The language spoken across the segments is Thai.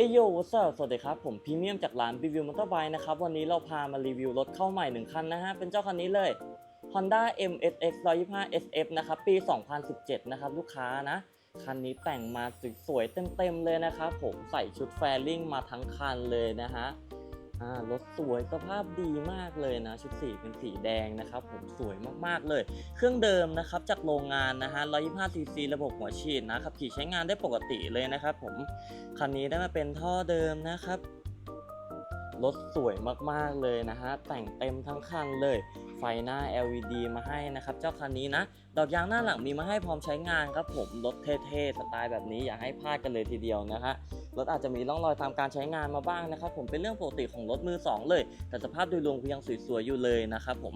เอโยวัสสวัสดีครับ ผมพรีเมียมจากร้านรีวิวมอเตอร์ไบค์นะครับ วันนี้เราพามารีวิวรถเข้าใหม่หนึ่งคันนะฮะ เป็นเจ้าคันนี้เลย Honda MSX 125 SF นะครับ ปี 2017 นะครับ ลูกค้านะ คันนี้แต่งมาสวยๆเต็มๆเลยนะครับ ผมใส่ชุดแฟริ่งมาทั้งคันเลยนะฮะ รถสวยสภาพดีมากเลยนะ ชุดสีเป็นสีแดงนะครับผมสวยมากๆเลย เครื่องเดิมนะครับจากโรงงานนะฮะ 125 cc ระบบหัวฉีดนะขับขี่ใช้งานได้ปกติเลยนะครับผมคันนี้ได้มาเป็นท่อเดิมนะครับ รถสวยมากๆเลยนะฮะ แต่งเต็มทั้งคันเลย ไฟหน้า LED มาให้นะครับ เจ้าคันนี้นะ ดอกยางหน้าหลังมีมาให้พร้อมใช้งานครับผม รถเท่ๆ สไตล์แบบนี้อย่าให้พลาดกันเลยทีเดียวนะฮะ รถอาจจะมีร่องรอยตามการใช้งานมาบ้างนะครับผมเป็นเรื่องปกติของรถมือสองเลย แต่สภาพโดยรวมยังสวยๆอยู่เลยนะครับผม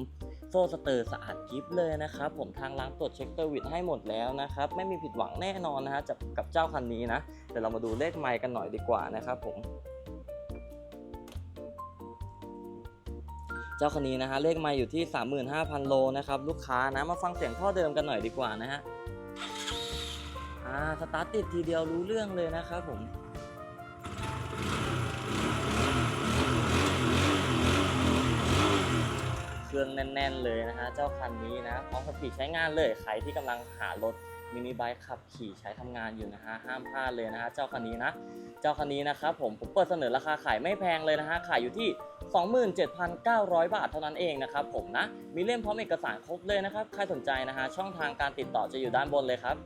โซ่สเตอร์สะอาดกิฟเลยนะครับผมทางล้างตรวจเช็คเตอร์วิดให้หมดแล้วนะครับไม่มีผิดหวังแน่นอนนะฮะกับเจ้าคันนี้นะเดี๋ยวเรามาดูเลขไมล์กันหน่อยดีกว่านะครับผม เจ้าคันนี้นะฮะเลขมล์อยู่ที่ 35,000 โลนะครับลูกค้านะมาฟังเสียงท่อเดิมกันหน่อยดีกว่านะฮะอ่าสตาร์ทติดทีเดียวรู้เรื่องเลยนะครับผมเครื่องแน่น ๆ เลยนะฮะเจ้าคันนี้นะพร้อมขับขี่ใช้งานเลยใครที่กำลังหารถมินิไบค์ขับขี่ใช้ทำงานอยู่นะฮะห้ามพลาดเลยนะฮะเจ้าคันนี้นะ เจ้าคันนี้นะครับผมผมเปิดเสนอราคาขายไม่แพงเลยนะฮะขายอยู่ที่ 27,900 บาทเท่านั้นเองนะครับผมนะ มีเล่มพร้อมเอกสารครบเลยนะครับ ใครสนใจนะฮะ ช่องทางการติดต่อจะอยู่ด้านบนเลยครับ